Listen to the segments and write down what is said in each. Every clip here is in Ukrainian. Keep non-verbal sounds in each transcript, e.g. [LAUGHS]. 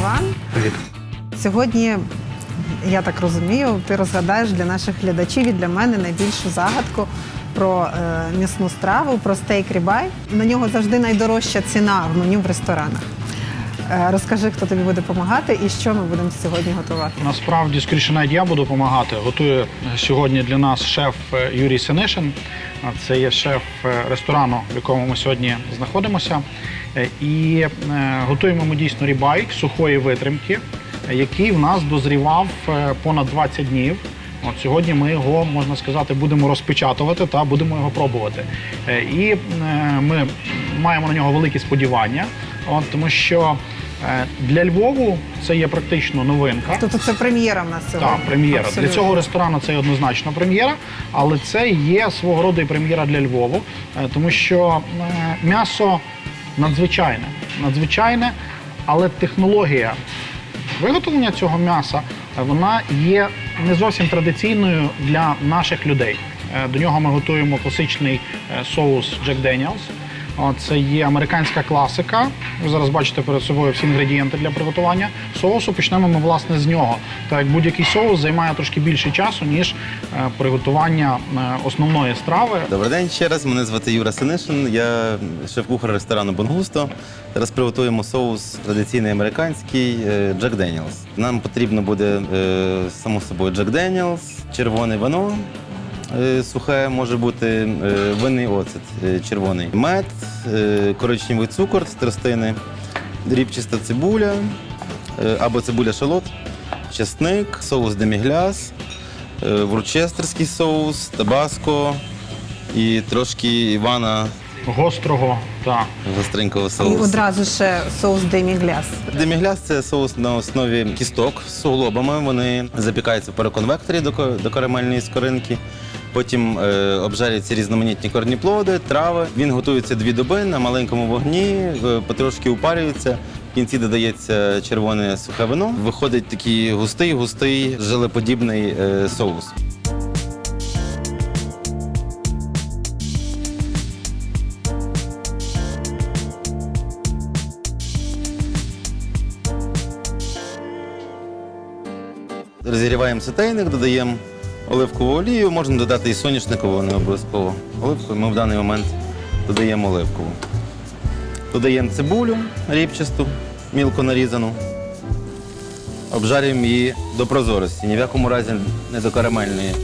Іван. Привіт. Сьогодні, я так розумію, ти розгадаєш для наших глядачів і для мене найбільшу загадку про е, м'ясну страву, про стейк рібай. На нього завжди найдорожча ціна в меню в ресторанах. Е, розкажи, хто тобі буде допомагати і що ми будемо сьогодні готувати. Насправді, скоріше навіть я буду допомагати. Готує сьогодні для нас шеф е, Юрій Синишин. Це є шеф е, ресторану, в якому ми сьогодні знаходимося. І готуємо ми дійсно рібай сухої витримки, який в нас дозрівав понад 20 днів. От сьогодні ми його, можна сказати, будемо розпечатувати та будемо його пробувати. І ми маємо на нього великі сподівання, от, тому що для Львову це є практично новинка. Тобто це прем'єра в нас сьогодні. Так, прем'єра. Абсолютно. Для цього ресторану це однозначно прем'єра, але це є свого роду і прем'єра для Львову, е, тому що е, м'ясо надзвичайне, надзвичайне, але технологія виготовлення цього м'яса е, вона є не зовсім традиційною для наших людей. Е, До нього ми готуємо класичний е, соус Jack Daniels. Це є американська класика. Ви зараз бачите перед собою всі інгредієнти для приготування соусу. Почнемо ми власне з нього. Так як будь-який соус займає трошки більше часу, ніж е, приготування е, основної страви. Добрий день ще раз. Мене звати Юра Синишин. Я шеф-кухар ресторану Бонгусто. Зараз приготуємо соус традиційний американський е, Jack Daniels. Нам потрібно буде само собою Jack Daniels, червоне вино. Е, Сухе може бути е, винний оцет е, червоний, мед, коричневий цукор з тростини, рібчаста цибуля або цибуля шалот, чесник, соус демігляс, ворчестерський соус, табаско і трошки Івана Гострого та гостренького І одразу ще соус демігляс. Демігляс це соус на основі кісток з суглобами. Вони запікаються в переконвекторі до, ко- до карамельної скоринки. Потім е, обжарюються різноманітні корніплоди, трави. Він готується дві доби на маленькому вогні, е, потрошки упарюється. В кінці додається червоне сухе вино. Виходить такий густий, густий, желеподібний е, соус. Розігріваємо сотейник, додаємо оливкову олію, можна додати і соняшникову, не обов'язково. Оливкову ми в даний момент додаємо оливкову. Додаємо цибулю рібчасту, мілко нарізану. Обжарюємо її до прозорості. Ні в якому разі не до карамельної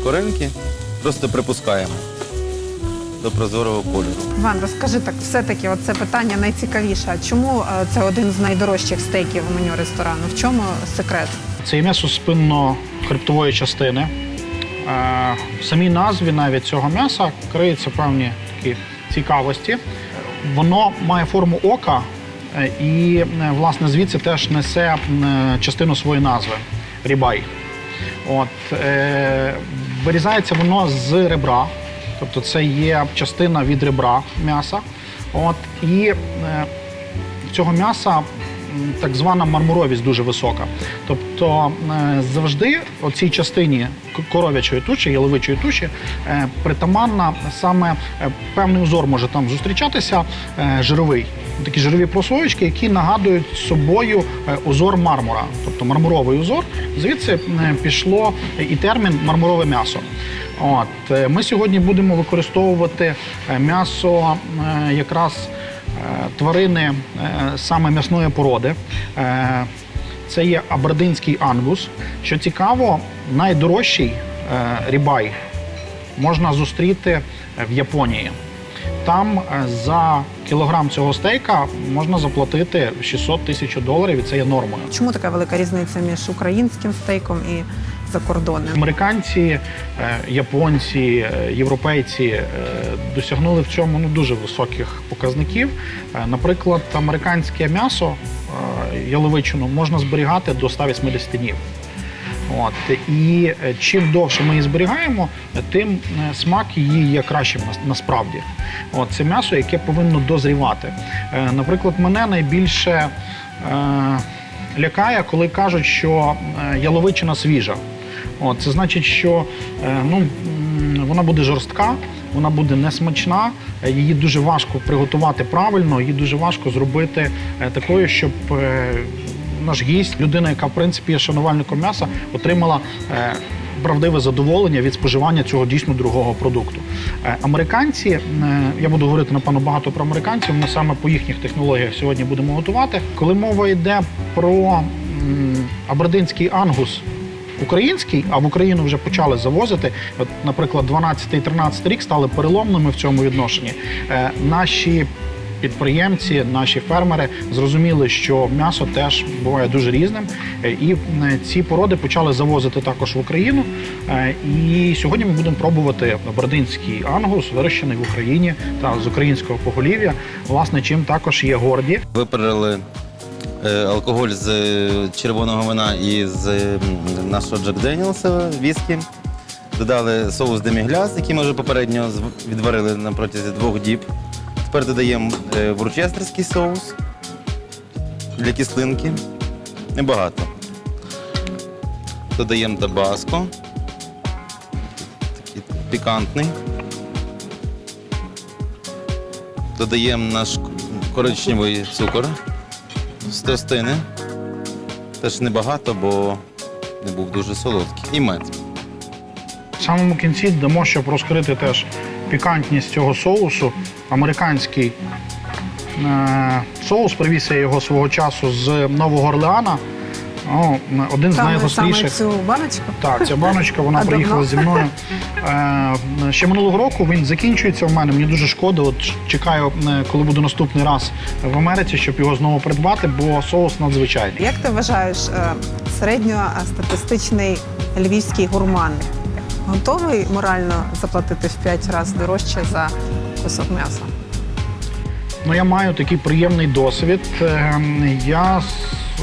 скоринки. Просто припускаємо до прозорого кольору. Іван, розкажи так, все-таки оце питання найцікавіше. Чому е, це один з найдорожчих стейків у меню ресторану? В чому секрет? Це є м'ясо спинно-хребтової частини. Е, В самій назві навіть цього м'яса криються певні такі цікавості. Воно має форму ока е, і, е, власне, звідси теж несе частину своєї назви рібай. От, е, вирізається воно з ребра, тобто це є частина від ребра м'яса. От, і е, цього м'яса так звана мармуровість дуже висока. Тобто е, завжди у цій частині коров'ячої туші, яловичої туші, е, притаманна саме е, певний узор може там зустрічатися, жировий. Такі жирові прослоєчки, які нагадують собою узор мармура, тобто мармуровий узор. Звідси пішло і термін мармурове м'ясо. От ми сьогодні будемо використовувати м'ясо якраз тварини е, саме м'ясної породи. Е, Це є абердинський ангус. Що цікаво, найдорожчий е, рібай можна зустріти в Японії. Там за кілограм цього стейка можна заплатити 600 тисяч доларів, і це є нормою. Чому така велика різниця між українським стейком і закордонним? Американці, е, японці, е, європейці е, досягнули в цьому ну, дуже високих показників. Наприклад, американське м'ясо яловичину можна зберігати до 180 днів. От і чим довше ми її зберігаємо, тим смак її є кращим нас- насправді. От це м'ясо, яке повинно дозрівати. Наприклад, мене найбільше е, лякає, коли кажуть, що яловичина свіжа. От, це значить, що е, ну, вона буде жорстка, вона буде несмачна, е, її дуже важко приготувати правильно, її дуже важко зробити е, такою, щоб наш гість, людина, яка в принципі є шанувальником м'яса, отримала. Правдиве задоволення від споживання цього дійсно другого продукту. Американці, я буду говорити напевно багато про американців. Ми саме по їхніх технологіях сьогодні будемо готувати. Коли мова йде про абердинський ангус український, а в Україну вже почали завозити. От, наприклад, 12-13 рік стали переломними в цьому відношенні. Е, наші підприємці, наші фермери зрозуміли, що м'ясо теж буває дуже різним, Е, і ці породи почали завозити також в Україну. Е, І сьогодні ми будемо пробувати бординський ангус, вирощений в Україні та з українського поголів'я. Власне, чим також є горді. Виперли алкоголь з е, червоного вина і з нашого Джек Деніелса віскі. Додали соус демігляс, який ми вже попередньо відварили на протязі двох діб. Тепер додаємо е, ворчестерський соус для кислинки. Небагато. Додаємо табаско. Такий пікантний. Додаємо наш коричневий цукор тростини. Теж небагато, бо не був дуже солодкий. І мед. В самому кінці дамо, щоб розкрити теж пікантність цього соусу. Американський е, соус привіз я його свого часу з Нового Орлеана. О, один з Саме, саме найгостріших. цю баночку. Так, ця баночка, вона [LAUGHS] приїхала зі мною. [LAUGHS] Е, ще минулого року він закінчується в мене. Мені дуже шкода. От чекаю, е, коли буду наступний раз в Америці, щоб його знову придбати, бо соус надзвичайний. Як ти вважаєш, е, середньостатистичний львівський гурман готовий морально заплатити в 5 разів дорожче за кусок м'яса? Ну, я маю такий приємний досвід. Ем, Я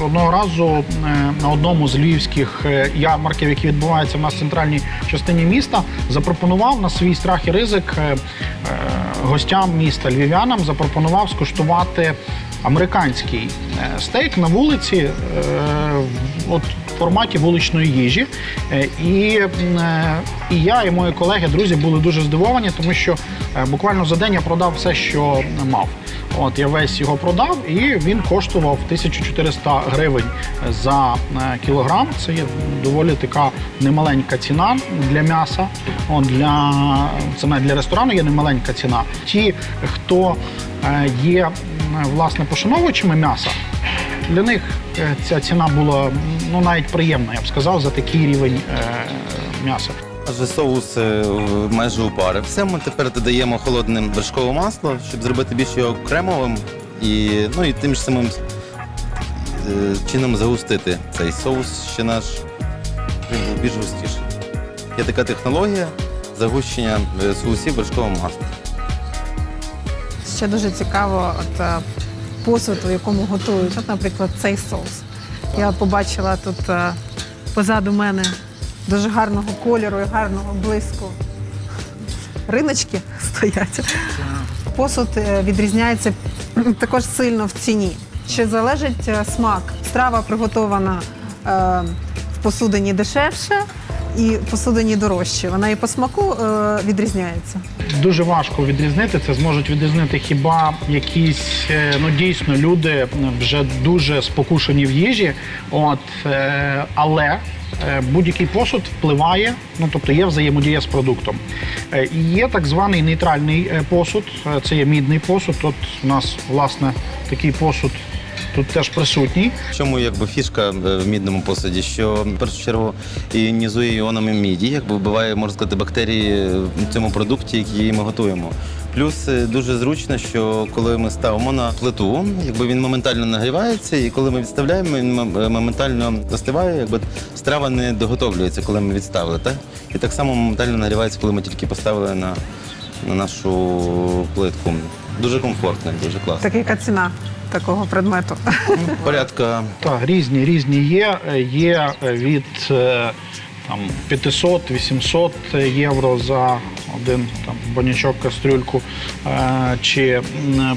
одного разу е, на одному з львівських е, ярмарків, які відбуваються в нас в центральній частині міста, запропонував на свій страх і ризик е, гостям міста львів'янам запропонував скуштувати американський стейк на вулиці. От в форматі вуличної їжі. І, і я, і мої колеги, друзі були дуже здивовані, тому що буквально за день я продав все, що мав. От я весь його продав, і він коштував 1400 гривень за е, кілограм. Це є доволі така немаленька ціна для м'яса. От для навіть для ресторану є немаленька ціна. Ті, хто е, є м, власне пошановувачами м'яса, для них е, ця ціна була ну навіть приємна, я б сказав, за такий рівень е, м'яса. Адже соус е, майже упарився. Ми тепер додаємо холодне вершкове масло, щоб зробити більш його кремовим і, ну, і тим ж самим е, чином загустити цей соус ще наш більш густіший. Є така технологія загущення е, соусів вершковим маслом. Ще дуже цікаво, от посуд, у якому готують. От, наприклад, цей соус. Я побачила тут позаду мене дуже гарного кольору і гарного блиску. Риночки стоять. Посуд е, відрізняється [CLEARS THROAT] також сильно в ціні. Чи залежить е, смак? Страва приготована е, в посудині дешевше і в посудині дорожче. Вона і по смаку відрізняється. Дуже важко відрізнити. Це зможуть відрізнити хіба якісь ну дійсно люди вже дуже спокушені в їжі. От але будь-який посуд впливає, ну тобто є взаємодія з продуктом. Е, є так званий нейтральний е, посуд. Е, Це є мідний посуд. От у нас власне такий посуд тут теж присутній. В чому якби фішка е, в мідному посуді, що в першу чергу іонізує іонами міді, якби вбиває, можна сказати, бактерії в цьому продукті, який ми готуємо. Плюс е, дуже зручно, що коли ми ставимо на плиту, якби він моментально нагрівається, і коли ми відставляємо, він е, моментально застиває, якби страва не доготовлюється, коли ми відставили. Так? І так само моментально нагрівається, коли ми тільки поставили на, на нашу плитку. Дуже комфортно, дуже класно. Така яка ціна такого предмету? Порядка Так, різні, різні є. Є від е, там, 500-800 євро за один там, банячок, кастрюльку е, чи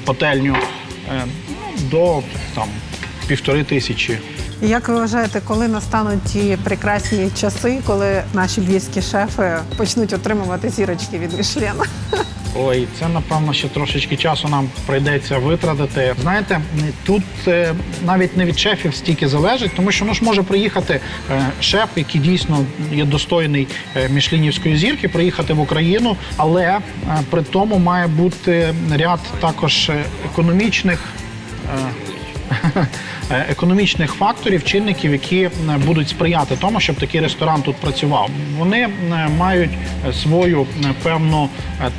пательню е, ну, до там, півтори тисячі Як ви вважаєте, коли настануть ті прекрасні часи, коли наші львівські шефи почнуть отримувати зірочки від Мішлена? Ой, це напевно ще трошечки часу нам прийдеться витратити. Знаєте, тут е, навіть не від шефів стільки залежить, тому що ну ж може приїхати е, шеф, який дійсно є достойний е, мішлінівської зірки, приїхати в Україну, але при тому має бути ряд також економічних. Е, Економічних факторів, чинників, які е, будуть сприяти тому, щоб такий ресторан тут працював. Вони е, мають свою певну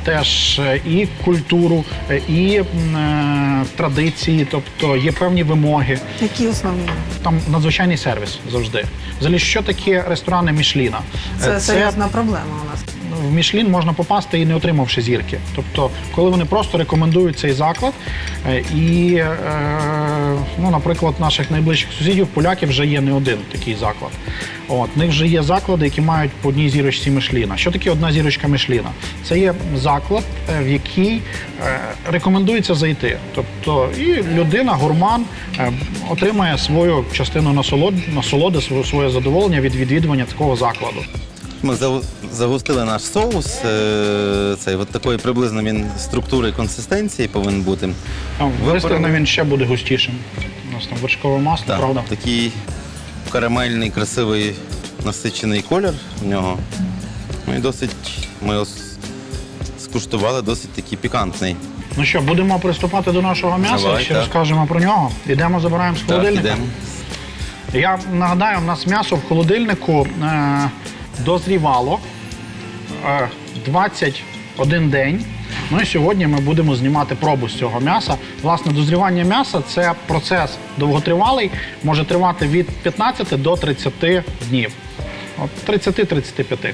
теж і культуру, і традиції, тобто є певні вимоги. Які основні? Там надзвичайний сервіс завжди. Взагалі, що таке ресторани Мішліна? Це, Е, серйозна проблема у нас. В Мішлін можна попасти і не отримавши зірки. Тобто, коли вони просто рекомендують цей заклад, е, і, е, ну, наприклад, наших найближчих сусідів, поляків вже є не один такий заклад. От, в них вже є заклади, які мають по одній зірочці Мішліна. Що таке одна зірочка Мішліна? Це є заклад, е, в який рекомендується зайти. Тобто, і людина, гурман, отримає свою частину насолод, насолоди, своє- своє задоволення від відвідування такого закладу. Ми загустили наш соус. е, Цей от такої приблизно він структури і консистенції повинен бути. Виставлено він ще буде густішим. У нас там вершкове масло, Так, правда? Такий карамельний, красивий насичений колір в нього. Ну і досить, ми його скуштували, досить такий пікантний. Ну що, будемо приступати до нашого м'яса, Давай, ще так. розкажемо про нього. Йдемо, забираємо з Так, холодильника. Я нагадаю, у нас м'ясо в холодильнику е, дозрівало е, 21 день. Ну і сьогодні ми будемо знімати пробу з цього м'яса. Власне, дозрівання м'яса це процес довготривалий, може тривати від 15 до 30 днів. От 30-35.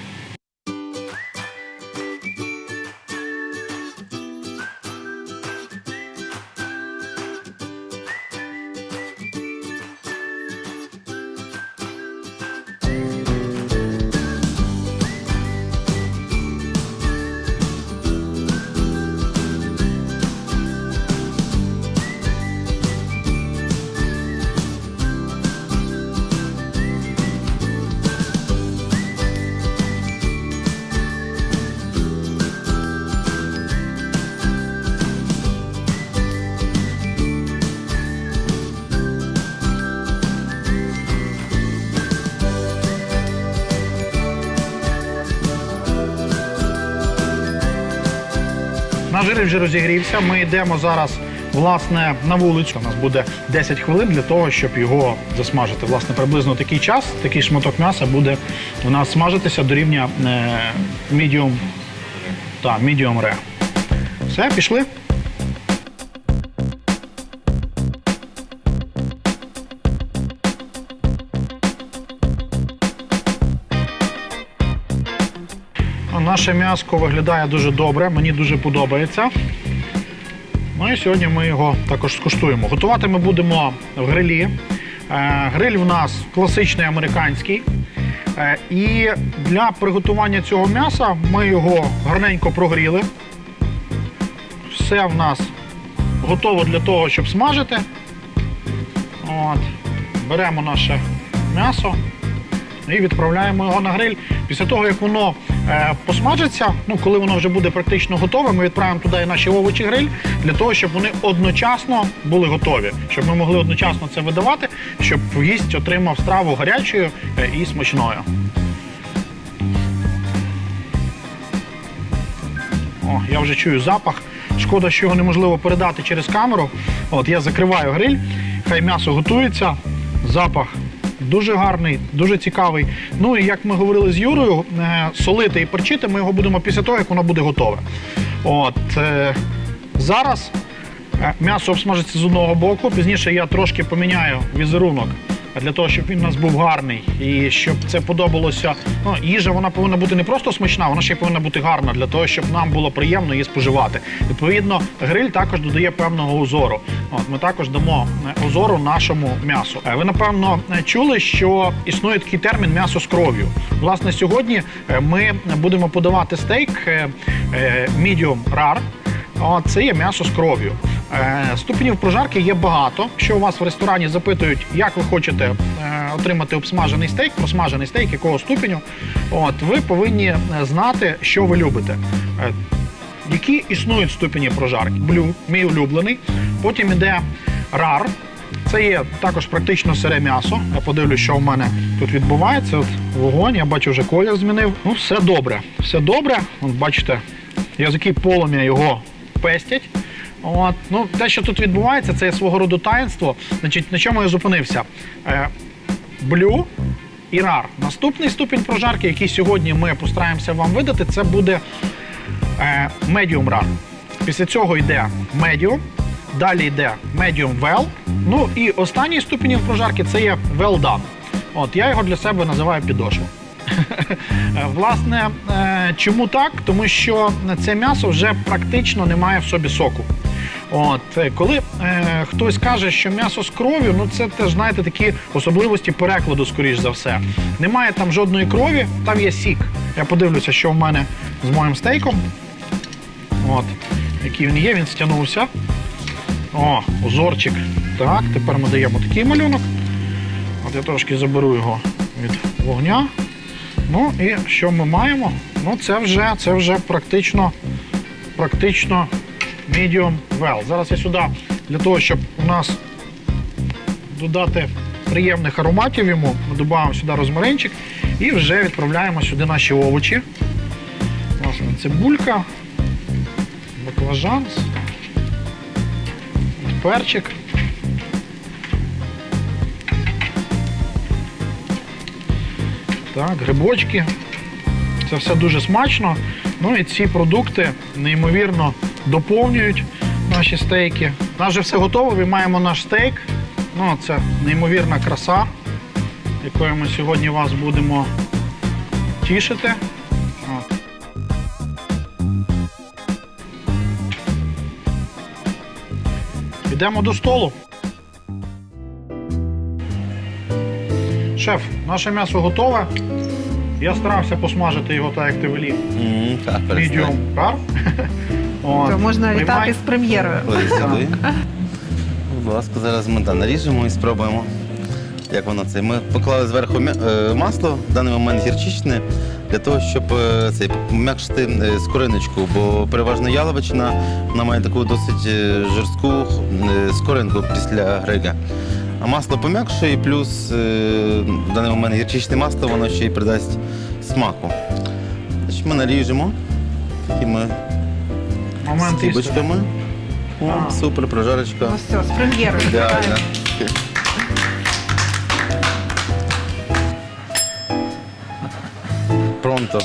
Наш гриль вже розігрівся. Ми йдемо зараз власне на вулицю. У нас буде 10 хвилин для того, щоб його засмажити. Власне, приблизно такий час, такий шматок м'яса буде у нас смажитися до рівня е, medium та medium rare. Все, пішли. Наше м'яско виглядає дуже добре, мені дуже подобається. Ну і сьогодні ми його також скуштуємо. Готувати ми будемо в грилі. Е, Гриль в нас класичний американський. Е, І для приготування цього м'яса ми його гарненько прогріли. Все в нас готово для того, щоб смажити. От. Беремо наше м'ясо і відправляємо його на гриль. Після того, як воно посмажиться, ну коли воно вже буде практично готове, ми відправимо туди наші овочі гриль для того, щоб вони одночасно були готові, щоб ми могли одночасно це видавати, щоб гість отримав страву гарячою е, і смачною. О, я вже чую запах. Шкода, що його неможливо передати через камеру. От я закриваю гриль, хай м'ясо готується. Запах дуже гарний, дуже цікавий. Ну і як ми говорили з Юрою, е, солити і перчити ми його будемо після того, як воно буде готове. От е, зараз е, м'ясо обсмажиться з одного боку. Пізніше я трошки поміняю візерунок для того, щоб він у нас був гарний і щоб це подобалося. Ну, їжа вона повинна бути не просто смачна, вона ще повинна бути гарна для того, щоб нам було приємно її споживати. Відповідно, гриль також додає певного узору. От ми також дамо е, узору нашому м'ясу. Е, Ви напевно чули, що існує такий термін м'ясо з кров'ю. Власне, сьогодні е, ми будемо подавати стейк medium rare. Це є м'ясо з кров'ю. Е, Ступенів прожарки є багато. Якщо у вас в ресторані запитують, як ви хочете е, отримати обсмажений стейк, просмажений стейк, якого ступеню, от ви повинні е, знати, що ви любите. Які існують ступені прожарки? Блю, мій улюблений. Потім іде рар. Це є також практично сире м'ясо. Я подивлюсь, що в мене тут відбувається. От вогонь, я бачу, вже колір змінив. Ну, все добре. Все добре. От бачите, язики полум'я його пестять. От, ну, те, що тут відбувається, це свого роду таїнство. Значить, на чому я зупинився? Е, блю і рар. Наступний ступінь прожарки, який сьогодні ми постараємося вам видати, це буде е, medium rare. Після цього йде medium, далі йде medium well. Ну і останній ступінь прожарки це є well done. От я його для себе називаю підошва. [LAUGHS] Е, Власне, чому так? Тому що це м'ясо вже практично не має в собі соку. От е, коли е, хтось каже, що м'ясо з кров'ю, ну це теж знаєте такі особливості перекладу, скоріш за все. Немає там жодної крові, там є сік. Я подивлюся, що в мене з моїм стейком. От, який він є, він стягнувся. О, узорчик. Так, тепер ми даємо такий малюнок. От я трошки заберу його від вогня. Ну і що ми маємо? Ну, це вже, це вже практично, практично medium well. Зараз я сюди для того, щоб у нас додати приємних ароматів йому, ми додаємо сюди розмаринчик і вже відправляємо сюди наші овочі. Власне, цибулька, баклажан, перчик. Так, грибочки. Це все дуже смачно. Ну і ці продукти неймовірно доповнюють наші стейки. У нас вже все готово. Ми маємо наш стейк. Ну, це неймовірна краса, якою ми сьогодні вас будемо тішити. От. Йдемо до столу. Шеф, наше м'ясо готове. Я старався посмажити його так, як ти велів. М, Так, перестань. Medium То можна Приймай. вітати з прем'єрою. Сюди. Будь ласка, зараз ми да, наріжемо і спробуємо. Як воно це? Ми поклали зверху м'я- е, масло, в даний момент гірчичне, для того, щоб е, цей, пом'якшити е, скориночку, бо переважно яловичина вона має таку досить е, жорстку е, скоринку після гриля. А масло пом'якшує, і плюс е, в даний момент гірчичне масло, воно ще й придасть смаку. Значить, ми наріжемо такими Момент істини. кубочками. О, А. супер, прожарочка. Ну все, з прем'єрою. Ідеально. Пронто.